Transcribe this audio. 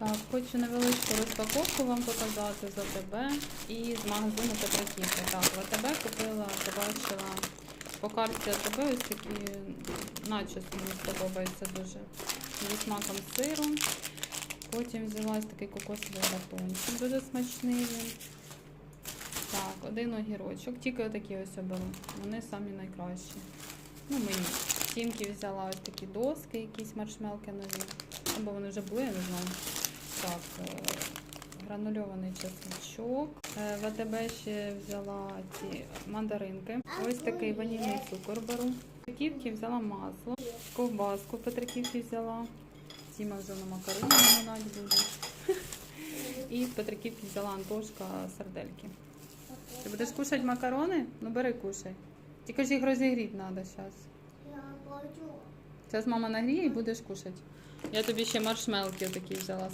Так, хочу невеличку розпаковку вам показати за тебе і з магазину Петриківка. Так, в АТБ купила, побачила по карті АТБ ось такі начос мені сподобається дуже. Зі смаком сиру. Потім взяла ось такий кокосовий батончик, дуже смачний він. Так, один огірочок, тільки отакі ось оберу. Вони самі найкращі. Ну, мені. Тімки взяла ось такі доски, якісь маршмелки нові. Або вони вже були, я не знаю. Гранульований чесночок. Е, В АТБ ще взяла ці мандаринки. Ось такий ванільний цукор беру. Петриківки взяла масло. Ковбаску Петриківки взяла. Тіма вже на макароні наминати буде. І Петриківки взяла Антошка сардельки. Ти будеш кушати макарони? Ну бери кушай. Тільки ж їх розігріти треба зараз. Я хочу. Зараз мама нагріє і будеш кушати. Я тобі ще маршмелки такі взяла.